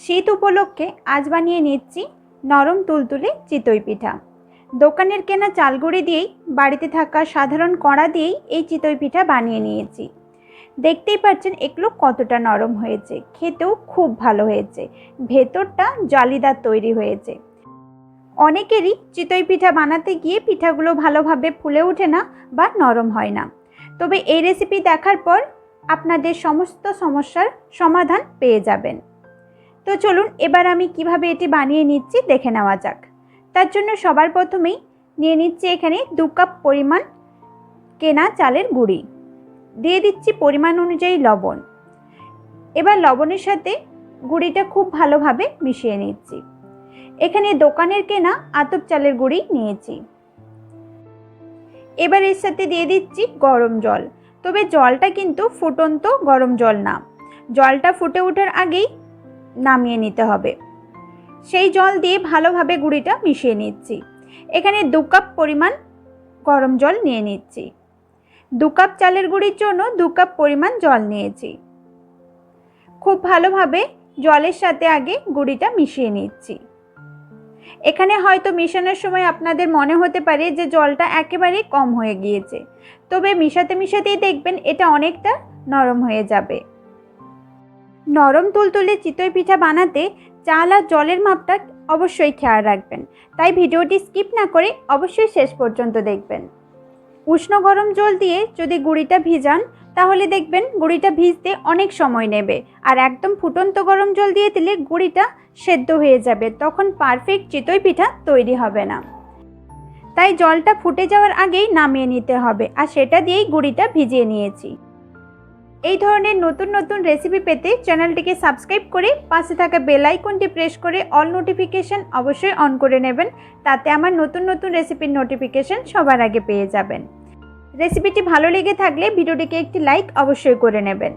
শীত উপলক্ষে আজ বানিয়ে নিচ্ছি নরম তুলতুলে চিতই পিঠা। দোকানের কেনা চালগুড়ি দিয়েই, বাড়িতে থাকা সাধারণ কড়া দিয়েই এই চিতই পিঠা বানিয়ে নিয়েছি। দেখতেই পাচ্ছেন এগুলো কতটা নরম হয়েছে, খেতেও খুব ভালো হয়েছে, ভেতরটা জালিদার তৈরি হয়েছে। অনেকেরই চিতই পিঠা বানাতে গিয়ে পিঠাগুলো ভালোভাবে ফুলে ওঠে না বা নরম হয় না। তবে এই রেসিপি দেখার পর আপনাদের সমস্ত সমস্যার সমাধান পেয়ে যাবেন। তো চলুন এবার আমি কীভাবে এটি বানিয়ে নিচ্ছি দেখে নেওয়া যাক। তার জন্য সবার প্রথমেই নিয়ে নিচ্ছি এখানে দু কাপ পরিমাণ কেনা চালের গুঁড়ি। দিয়ে দিচ্ছি পরিমাণ অনুযায়ী লবণ। এবার লবণের সাথে গুঁড়িটা খুব ভালোভাবে মিশিয়ে নিচ্ছি। এখানে দোকানের কেনা আতপ চালের গুঁড়ি নিয়েছি। এবার এর সাথে দিয়ে দিচ্ছি গরম জল। তবে জলটা কিন্তু ফুটন্ত গরম জল না। জলটা ফুটে ওঠার আগেই নামিয়ে নিতে হবে। সেই জল দিয়ে ভালোভাবে গুঁড়িটা মিশিয়ে নিচ্ছি। এখানে দু কাপ পরিমাণ গরম জল নিয়ে নিচ্ছি। দু কাপ চালের গুঁড়ির জন্য দু কাপ পরিমাণ জল নিয়েছি। খুব ভালোভাবে জলের সাথে আগে গুঁড়িটা মিশিয়ে নিচ্ছি। এখানে হয়তো মেশানোর সময় আপনাদের মনে হতে পারে যে জলটা একেবারেই কম হয়ে গিয়েছে। তবে মিশাতে মিশাতেই দেখবেন এটা অনেকটা নরম হয়ে যাবে। নরম তুলতুলে চিতই পিঠা বানাতে চাল আর জলের মাপটা অবশ্যই খেয়াল রাখবেন। তাই ভিডিওটি স্কিপ না করে অবশ্যই শেষ পর্যন্ত দেখবেন। উষ্ণ গরম জল দিয়ে যদি গুঁড়িটা ভিজান, তাহলে দেখবেন গুঁড়িটা ভিজতে অনেক সময় নেবে আর একদম ফুটন্ত গরম জল দিয়ে দিলে গুঁড়িটা সেদ্ধ হয়ে যাবে, তখন পারফেক্ট চিতই পিঠা তৈরি হবে না। তাই জলটা ফুটে যাওয়ার আগেই নামিয়ে নিতে হবে আর সেটা দিয়েই গুঁড়িটা ভিজিয়ে নিয়েছি। এই ধরনের নতুন নতুন রেসিপি পেতে চ্যানেলটিকে সাবস্ক্রাইব করে পাশে থাকা বেল আইকনটি প্রেস করে অল নোটিফিকেশন অবশ্যই অন করে নেবেন। তাতে আমার নতুন নতুন রেসিপির নোটিফিকেশন সবার আগে পেয়ে যাবেন। রেসিপিটি ভালো লেগে থাকলে ভিডিওটিকে একটি লাইক অবশ্যই করে নেবেন।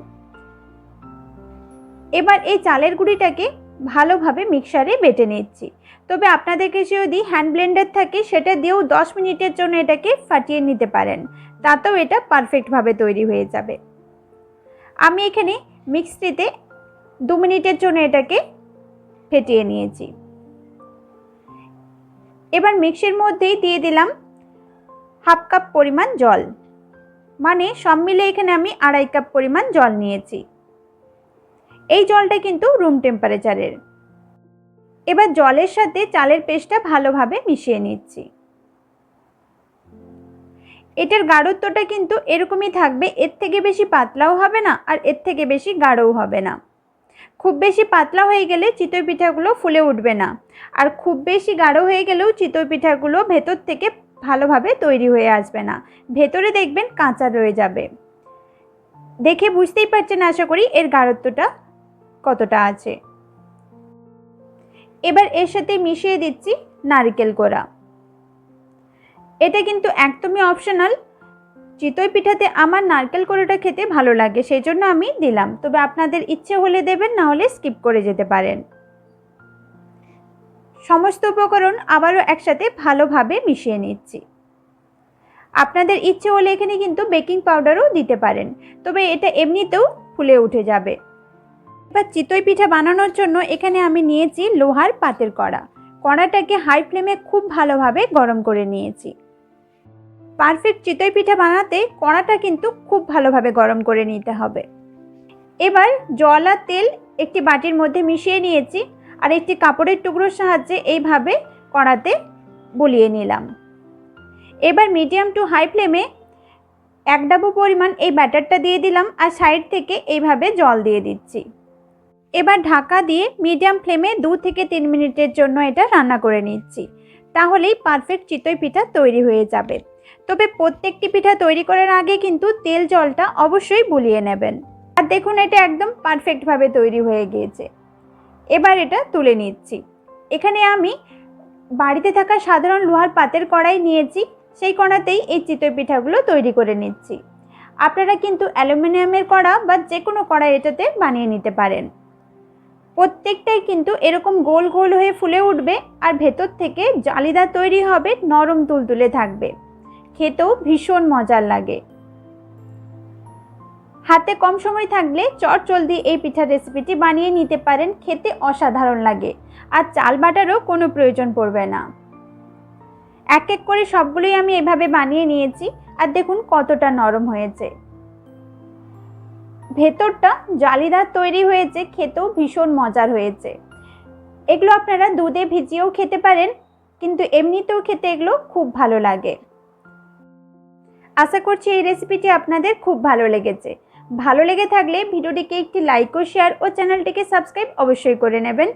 এবার এই চালের গুঁড়িটাকে ভালোভাবে মিক্সারে বেটে নিচ্ছি। তবে আপনাদের কাছে যদি হ্যান্ড ব্লেন্ডার থাকে, সেটা দিয়েও দশ মিনিটের জন্য এটাকে ফাটিয়ে নিতে পারেন। তাতেও এটা পারফেক্টভাবে তৈরি হয়ে যাবে। আমি এখানে মিক্সিতে দু মিনিটের জন্য এটাকে ফেটিয়ে নিয়েছি। এবার মিক্সির মধ্যেই দিয়ে দিলাম হাফ কাপ পরিমাণ জল। মানে সব মিলে এখানে আমি আড়াই কাপ পরিমাণ জল নিয়েছি। এই জলটা কিন্তু রুম টেম্পারেচারের এবার জলের সাথে চালের পেস্টটা ভালোভাবে মিশিয়ে নিচ্ছি। এটার গাঢ়ত্বটা কিন্তু এরকমই থাকবে, এর থেকে বেশি পাতলাও হবে না আর এর থেকে বেশি গাঢ়ও হবে না। খুব বেশি পাতলা হয়ে গেলে চিতই পিঠাগুলো ফুলে উঠবে না। আর খুব বেশি গাঢ় হয়ে গেলেও চিতই পিঠাগুলো ভেতর থেকে ভালোভাবে তৈরি হয়ে আসবে না। ভেতরে দেখবেন কাঁচা রয়ে যাবে। দেখে বুঝতেই পারছেন আশা করি এর গাঢ়ত্বটা কতটা আছে। এবার এর সাথে মিশিয়ে দিচ্ছি নারকেল কোড়া। এটা কিন্তু একদমই অপশনাল চিতই পিঠাতে আমার নারকেল কোড়াটা খেতে ভালো লাগে, সেই জন্য আমি দিলাম। তবে আপনাদের ইচ্ছে হলে দেবেন, না হলে স্কিপ করে যেতে পারেন। সমস্ত উপকরণ আবারও একসাথে ভালোভাবে মিশিয়ে নিচ্ছি। আপনাদের ইচ্ছে হলে এখানে কিন্তু বেকিং পাউডারও দিতে পারেন, তবে এটা এমনিতেও ফুলে উঠে যাবে। এবার চিতই পিঠা বানানোর জন্য এখানে আমি নিয়েছি লোহার পাতের কড়া। কড়াটাকে হাই ফ্লেমে খুব ভালোভাবে গরম করে নিয়েছি। পারফেক্ট চিতই পিঠা বানাতে কড়াটা কিন্তু খুব ভালোভাবে গরম করে নিতে হবে। এবার জল আর তেল একটি বাটির মধ্যে মিশিয়ে নিয়েছি আর একটি কাপড়ের টুকরোর সাহায্যে এইভাবে কড়াতে বলিয়ে নিলাম। এবার মিডিয়াম টু হাই ফ্লেমে এক ডাবু পরিমাণ এই ব্যাটারটা দিয়ে দিলাম আর সাইড থেকে এইভাবে জল দিয়ে দিচ্ছি। এবার ঢাকা দিয়ে মিডিয়াম ফ্লেমে দু থেকে তিন মিনিটের জন্য এটা রান্না করে নিচ্ছি। তাহলেই পারফেক্ট চিতই পিঠা তৈরি হয়ে যাবে। তবে প্রত্যেকটি পিঠা তৈরি করার আগে কিন্তু তেল জলটা অবশ্যই বুলিয়ে নেবেন। আর দেখুন, এটা একদম পারফেক্টভাবে তৈরি হয়ে গিয়েছে। এবার এটা তুলে নিচ্ছি। এখানে আমি বাড়িতে থাকা সাধারণ লোহার পাতের কড়াই নিয়েছি, সেই কড়াতেই এই চিতই পিঠাগুলো তৈরি করে নিচ্ছি। আপনারা কিন্তু অ্যালুমিনিয়ামের কড়া বা যে কোনো কড়াই এটাতে বানিয়ে নিতে পারেন। প্রত্যেকটাই কিন্তু এরকম গোল গোল হয়ে ফুলে উঠবে, আর ভেতর থেকে জালিদার তৈরি হবে, নরম তুলতুলে থাকবে। খেতেও ভীষণ মজার লাগে। হাতে কম সময় থাকলে চট জলদি এই পিঠার রেসিপিটি বানিয়ে নিতে পারেন, খেতে অসাধারণ লাগে। আর চাল বাটারও কোনো প্রয়োজন পড়বে না। এক এক করে সবগুলোই আমি এভাবে বানিয়ে নিয়েছি, আর দেখুন কতটা নরম হয়েছে। ভেতরটা জালিদার তৈরি হয়েছে, খেতেও ভীষণ মজার হয়েছে। এগুলো আপনারা দুধে ভিজিয়েও খেতে পারেন, কিন্তু এমনিতেও খেতে এগুলো খুব ভালো লাগে। আশা করছি এই রেসিপিটি আপনাদের খুব ভালো লেগেছে। ভালো লেগে থাকলে ভিডিওটিকে একটি লাইক ও শেয়ার ও চ্যানেলটিকে সাবস্ক্রাইব অবশ্যই করে নেবেন।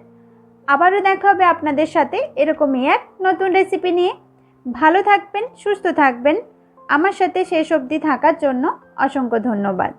আবারও দেখা হবে আপনাদের সাথে এরকমই এক নতুন রেসিপি নিয়ে। ভালো থাকবেন, সুস্থ থাকবেন। আমার সাথে শেষ অবধি থাকার জন্য অসংখ্য ধন্যবাদ।